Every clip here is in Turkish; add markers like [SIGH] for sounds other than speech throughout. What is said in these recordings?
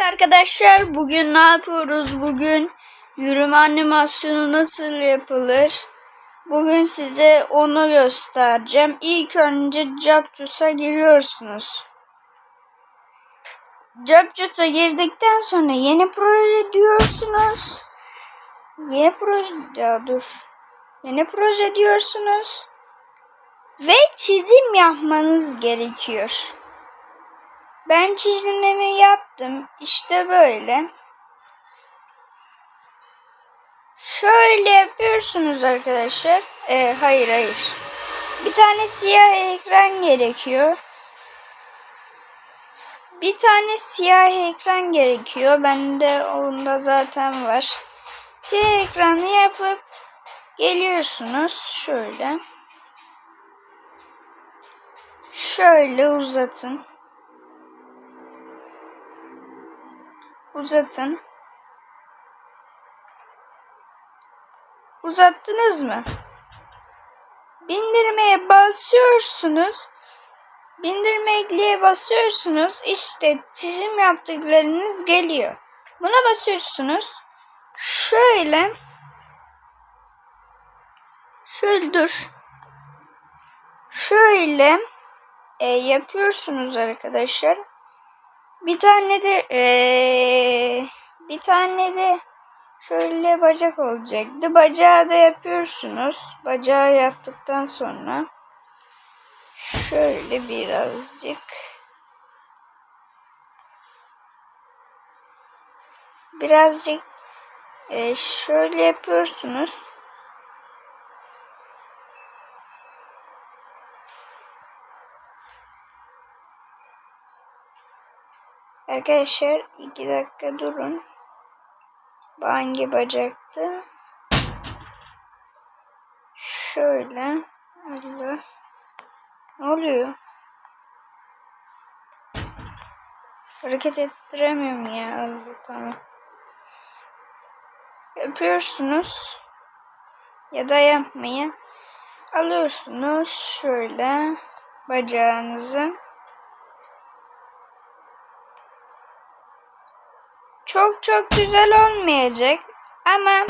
arkadaşlar bugün ne yapıyoruz? Bugün yürüme animasyonu nasıl yapılır? Bugün size onu göstereceğim. İlk önce Japtus'a giriyorsunuz. Japtus'a girdikten sonra yeni proje diyorsunuz. Yeni proje ya dur. Yeni proje diyorsunuz. Ve çizim yapmanız gerekiyor. Ben çizimimi yaptım. İşte böyle. Şöyle yapıyorsunuz arkadaşlar. Ee, hayır hayır. Bir tane siyah ekran gerekiyor. Bir tane siyah ekran gerekiyor. Bende onda zaten var. Siyah ekranı yapıp geliyorsunuz. Şöyle. Şöyle uzatın. Uzatın. Uzattınız mı? Bindirmeye basıyorsunuz. Bindirme ekliğe basıyorsunuz. İşte çizim yaptıklarınız geliyor. Buna basıyorsunuz. Şöyle. Şöyle dur. Şöyle e, yapıyorsunuz arkadaşlar. Bir tane de ee, bir tane de şöyle bacak olacaktı. Bacağı da yapıyorsunuz. Bacağı yaptıktan sonra şöyle birazcık birazcık ee, şöyle yapıyorsunuz. Arkadaşlar iki dakika durun. Bu hangi bacaktı? Şöyle. Allah. Ne oluyor? Hareket ettiremiyorum ya. Allah tamam. Yapıyorsunuz. Ya da yapmayın. Alıyorsunuz şöyle bacağınızı. Çok çok güzel olmayacak. Ama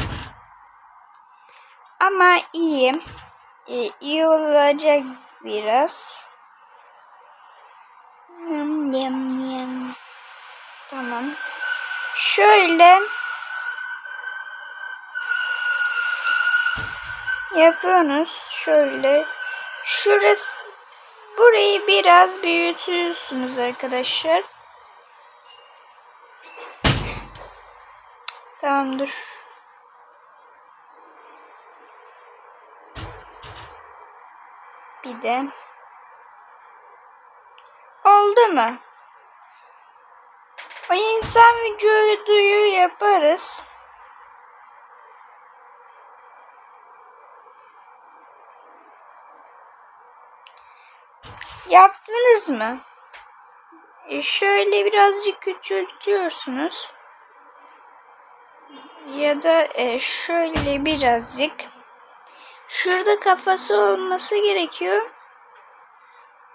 ama iyi iyi, olacak biraz. Yem yem yem. Tamam. Şöyle. Yapıyorsunuz şöyle. Şurası burayı biraz büyütüyorsunuz arkadaşlar Tamamdır. Bir de oldu mu? O insan vücuduyu yaparız. Yaptınız mı? E şöyle birazcık küçültüyorsunuz ya da e, şöyle birazcık şurada kafası olması gerekiyor.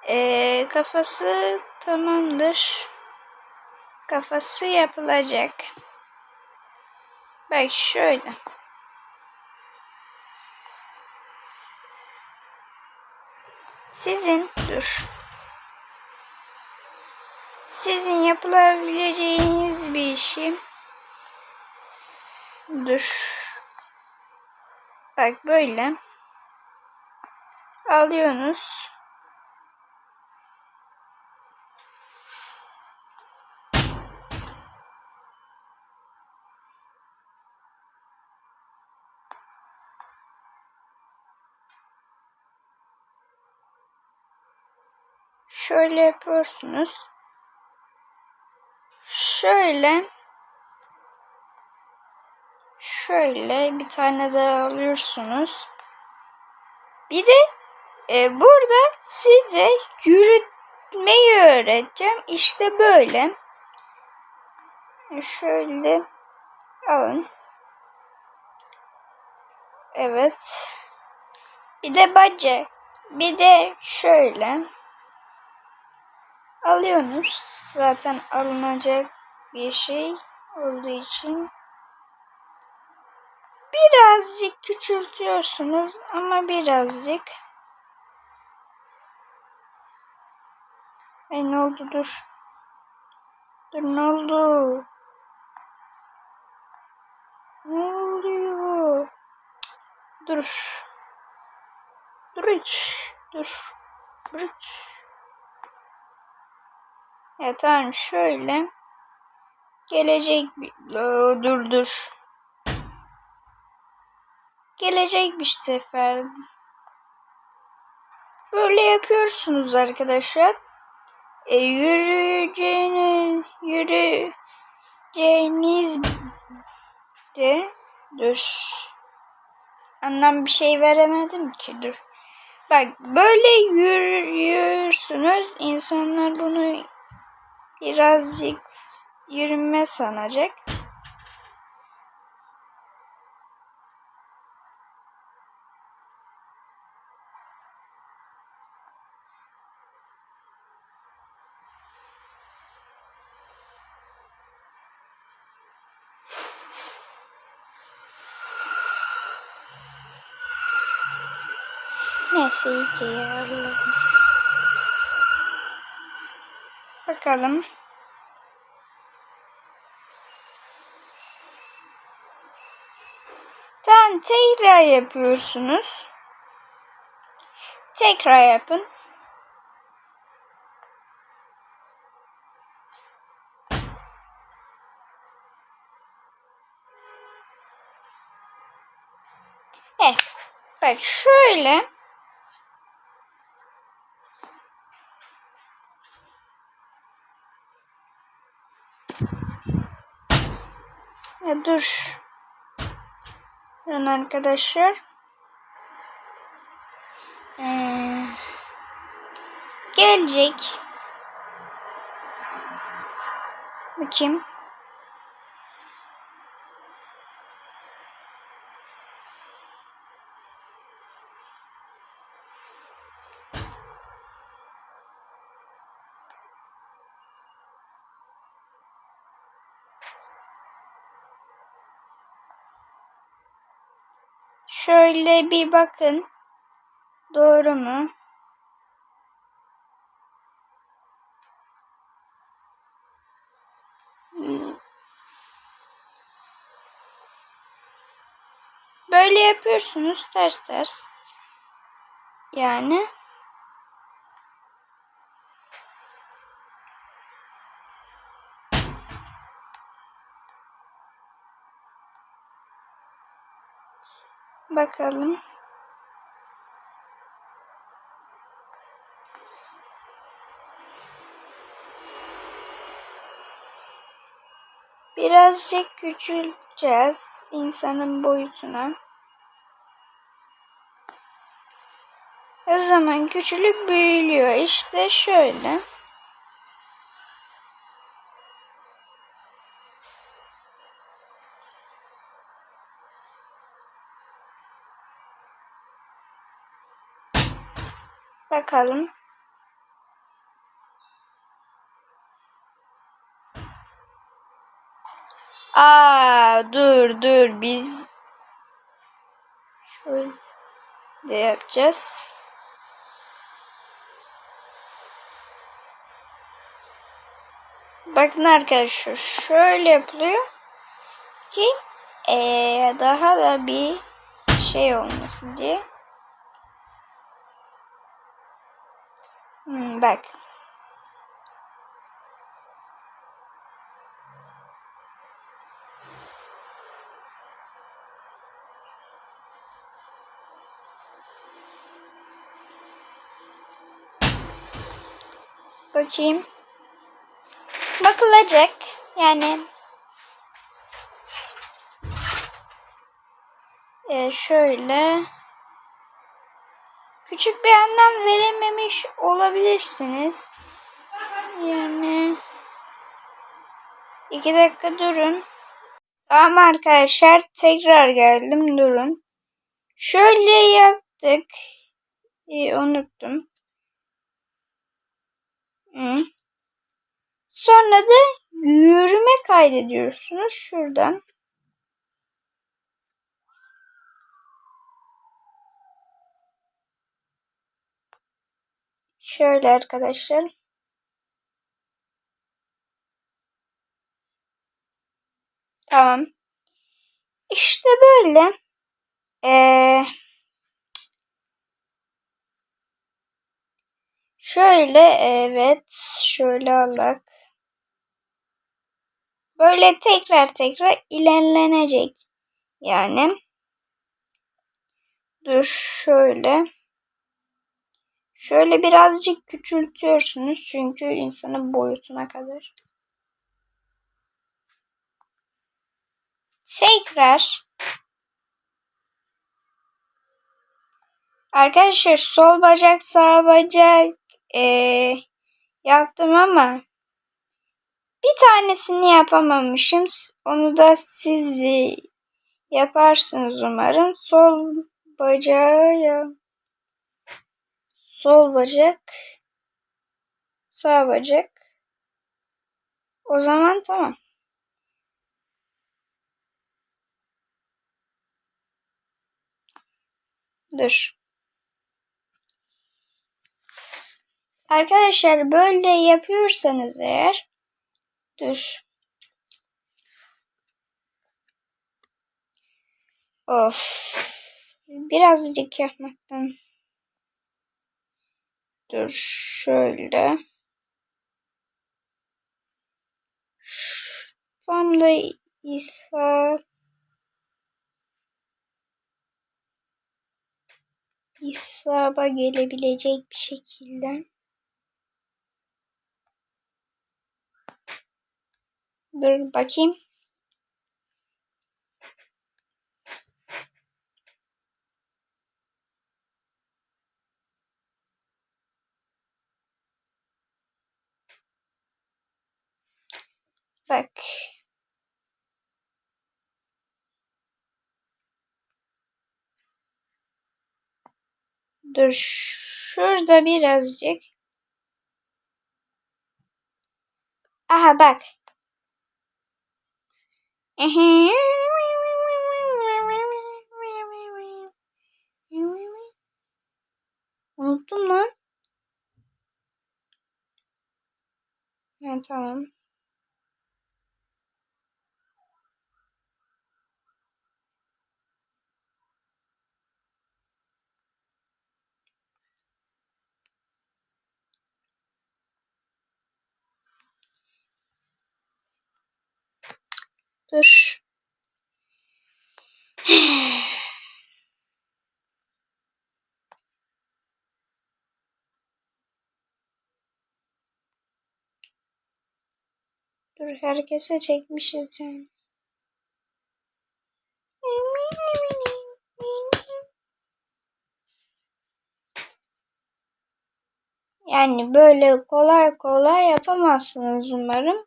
E, kafası tamamdır. Kafası yapılacak. Bak şöyle. Sizin dur. Sizin yapılabileceğiniz bir işi Dur. Bak böyle. Alıyorsunuz. Şöyle yapıyorsunuz. Şöyle şöyle bir tane daha alıyorsunuz. Bir de e, burada size yürütmeyi öğreteceğim. İşte böyle. Şöyle alın. Evet. Bir de bacak. Bir de şöyle. Alıyorsunuz. Zaten alınacak bir şey olduğu için birazcık küçültüyorsunuz ama birazcık. Ay ne oldu dur. Dur ne oldu? Ne oluyor? Dur. Dur hiç. Dur. Dur hiç. Ya tamam şöyle. Gelecek bir... Dur dur. Gelecek bir sefer. Böyle yapıyorsunuz arkadaşlar. E, yürüyeceğiniz, yürüyeceğiniz de dur. Anlam bir şey veremedim ki dur. Bak böyle yürüyorsunuz. İnsanlar bunu birazcık yürüme sanacak. Ya Allah'ım. Bakalım. Tamam tekrar yapıyorsunuz. Tekrar yapın. Evet. Bak şöyle. Dur. Durun arkadaşlar. Ee, gelecek. Bakayım. Şöyle bir bakın. Doğru mu? Böyle yapıyorsunuz ters ters. Yani bakalım. Birazcık küçülteceğiz insanın boyutuna. O zaman küçülüp büyülüyor. İşte şöyle. Bakalım. Aa dur dur biz şöyle yapacağız. Bakın arkadaşlar şöyle yapılıyor ki ee, daha da bir şey olmasın diye. Hmm, bak. Bakayım. Bakılacak. Yani e, şöyle küçük bir anlam verememiş olabilirsiniz. Yani iki dakika durun. Tamam arkadaşlar tekrar geldim durun. Şöyle yaptık. Ee, unuttum. Hı. Sonra da yürüme kaydediyorsunuz şuradan. Şöyle arkadaşlar. Tamam. İşte böyle. Ee, şöyle evet. Şöyle alak. Böyle tekrar tekrar ilerlenecek. Yani. Dur şöyle. Şöyle birazcık küçültüyorsunuz çünkü insanın boyutuna kadar. Tekrar. Arkadaşlar sol bacak sağ bacak ee, yaptım ama bir tanesini yapamamışım. Onu da siz yaparsınız umarım. Sol bacağı. Sol bacak. Sağ bacak. O zaman tamam. Dur. Arkadaşlar böyle yapıyorsanız eğer dur. Of. Birazcık yapmaktan. Dur şöyle. Tam da İsa İsa'ba gelebilecek bir şekilde. Dur bakayım. Bak. Dur şurada birazcık. Aha bak. Unuttum lan. Ha, tamam. Dur. [SIGHS] Dur herkese çekmişiz yani. Yani böyle kolay kolay yapamazsınız umarım.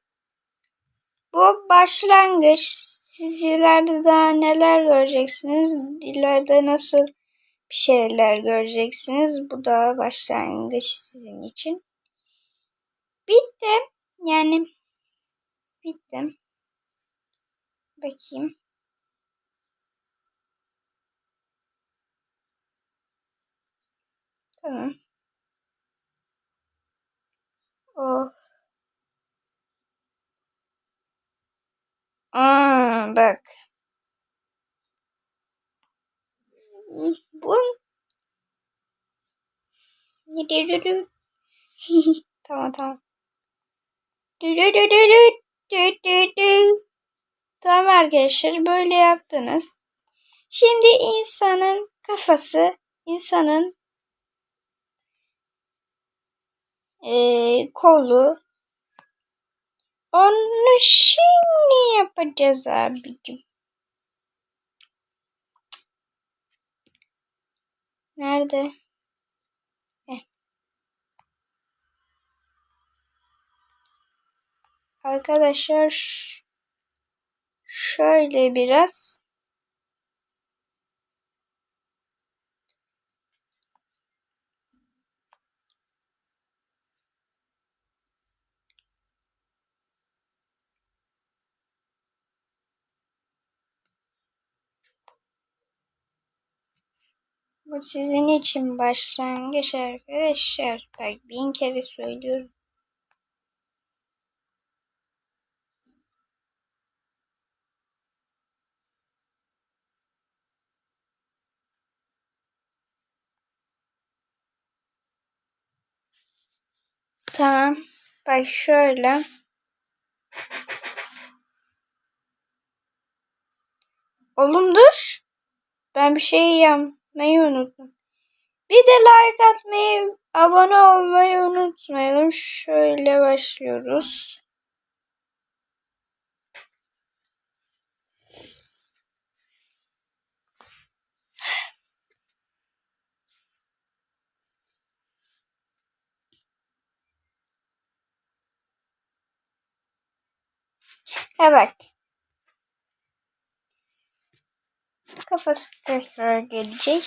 Bu başlangıç. Siz ileride daha neler göreceksiniz? İleride nasıl bir şeyler göreceksiniz? Bu da başlangıç sizin için. Bitti. Yani bitti. Bakayım. Tamam. Oh. Aa, bak. Bu [LAUGHS] tamam tamam. Tamam arkadaşlar böyle yaptınız. Şimdi insanın kafası, insanın e, kolu. Onu şimdi yapacağız abicim. Nerede? Heh. Arkadaşlar şöyle biraz Bu sizin için başlangıç arkadaşlar. Bak bin kere söylüyorum. Tamam. Bak şöyle. Oğlum dur. Ben bir şey yapmayı unuttum. Bir de like atmayı, abone olmayı unutmayalım. Şöyle başlıyoruz. Evet. Kafası tekrar gelecek.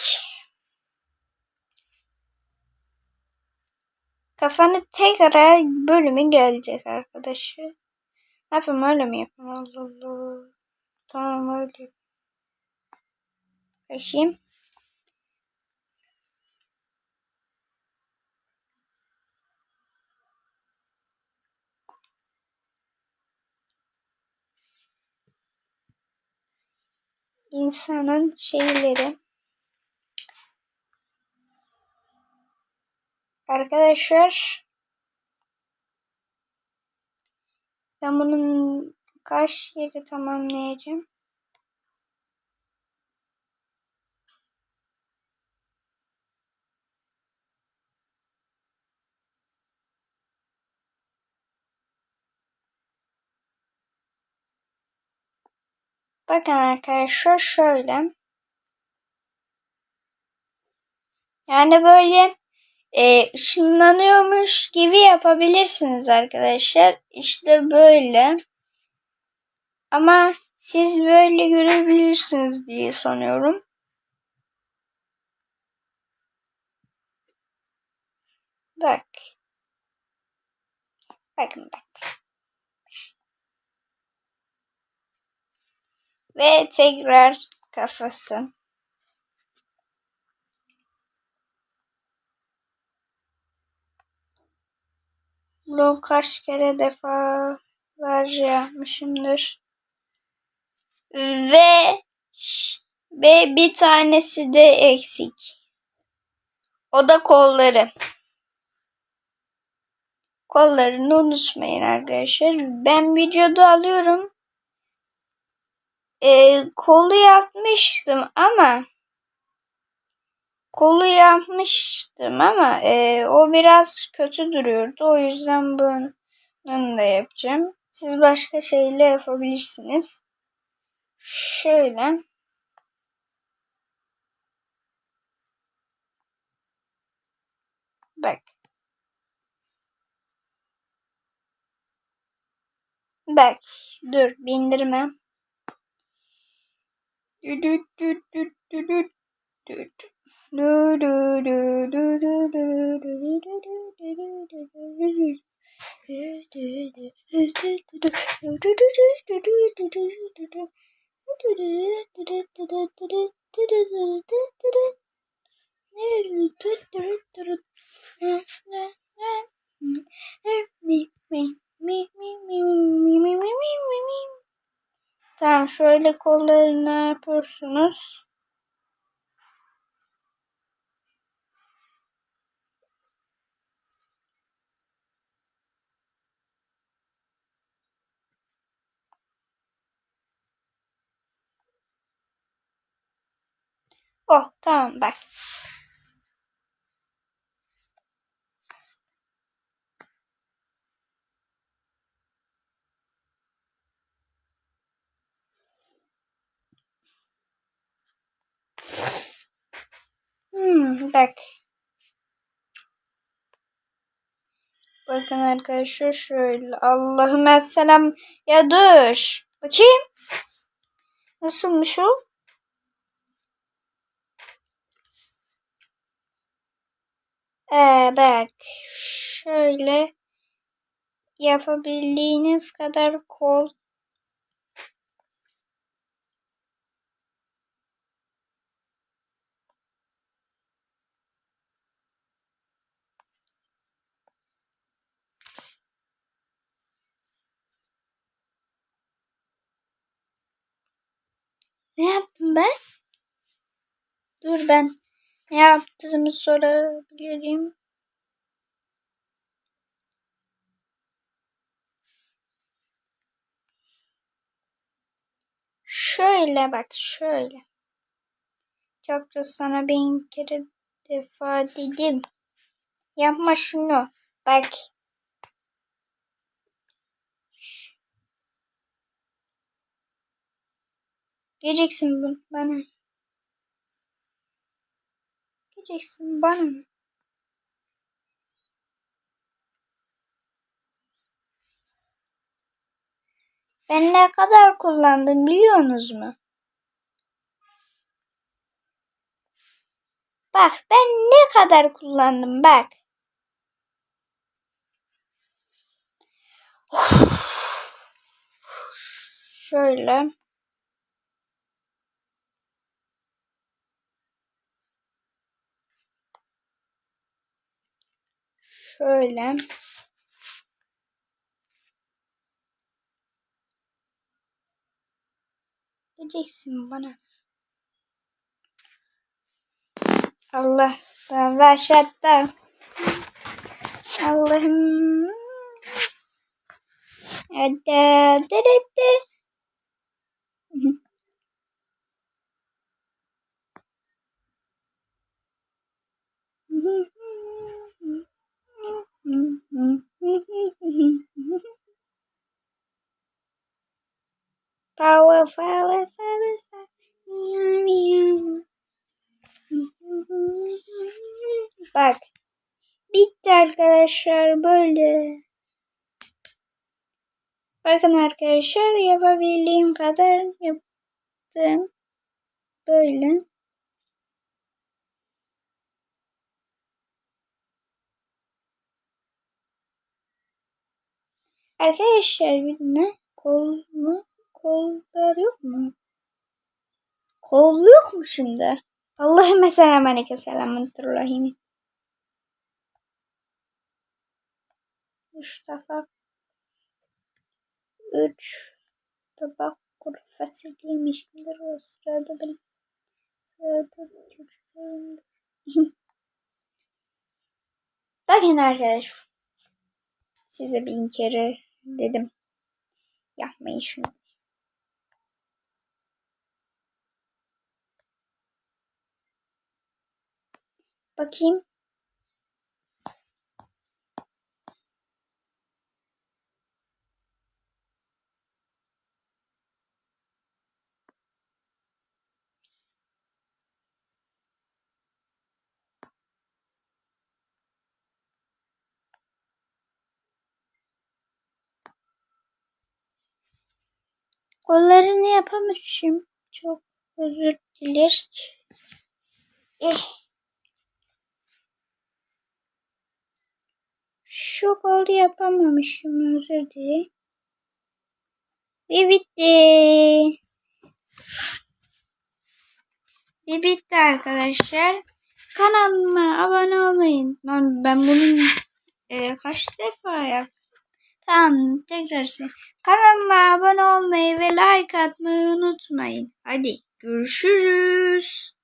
Kafanı tekrar bölümü gelecek arkadaşlar. Ne yapayım öyle mi yapayım? Allah Allah. Tamam öyle. Bakayım. İnsanın şeyleri. Arkadaşlar ben bunun kaç yeri tamamlayacağım? Bakın arkadaşlar şöyle. Yani böyle e, ışınlanıyormuş gibi yapabilirsiniz arkadaşlar. İşte böyle. Ama siz böyle görebilirsiniz diye sanıyorum. Bak. Bakın bak. Ve tekrar kafası. Bunu kaç kere defalarca yapmışımdır. Ve ve bir tanesi de eksik. O da kolları. Kollarını unutmayın arkadaşlar. Ben videoda alıyorum. Ee, kolu yapmıştım ama kolu yapmıştım ama e, o biraz kötü duruyordu. O yüzden bunu da yapacağım. Siz başka şeyle yapabilirsiniz. Şöyle. Bak. Bak. Dur bindirme. Do do do do do do do. Do do do do do do do do do do do do do do. Me, me, me, me, me, me, me, me, me, me, me. Tamam şöyle kollarını yapıyorsunuz. Oh tamam bak. Bak. Bakın arkadaşlar şöyle. Allahümme selam. Ya dur. Bakayım. Nasılmış o? Ee, bak. Şöyle yapabildiğiniz kadar kol Ne yaptım ben? Dur ben ne yaptığımı sorabilirim. Şöyle bak şöyle. Çok da sana bin kere defa dedim. Yapma şunu. Bak. Geleceksin bu- bana. Geleceksin bana. Ben ne kadar kullandım biliyorsunuz mu? Bak ben ne kadar kullandım bak. [SIGHS] Şöyle. Şöyle. Diyeceksin bana. Allah da başlattı. Allah'ım. Hadi, Power, power, Bak. Bitti arkadaşlar böyle. Bakın arkadaşlar yapabildiğim kadar yaptım. Böyle. Arkadaşlar bir ne? Kol mu? Kollar yok mu? Kol yok mu şimdi? Allahümme selam aleyküm selametullahim. Mustafa. Üç. Tabak kuru fasulyeymişimdir o sırada benim. Sırada çocuklarımdır. [LAUGHS] Bakın arkadaşlar. Size bin kere dedim. Yapmayın şunu. Bakayım. Kollarını yapamışım. Çok özür dileriz. Eh. Şu kolu yapamamışım özür dilerim. Ve bitti. Ve bitti arkadaşlar. Kanalıma abone olmayın. Lan ben bunun e, kaç defa yaptım? Tamam tekrar söyleyeyim. Kanalıma abone olmayı ve like atmayı unutmayın. Hadi görüşürüz.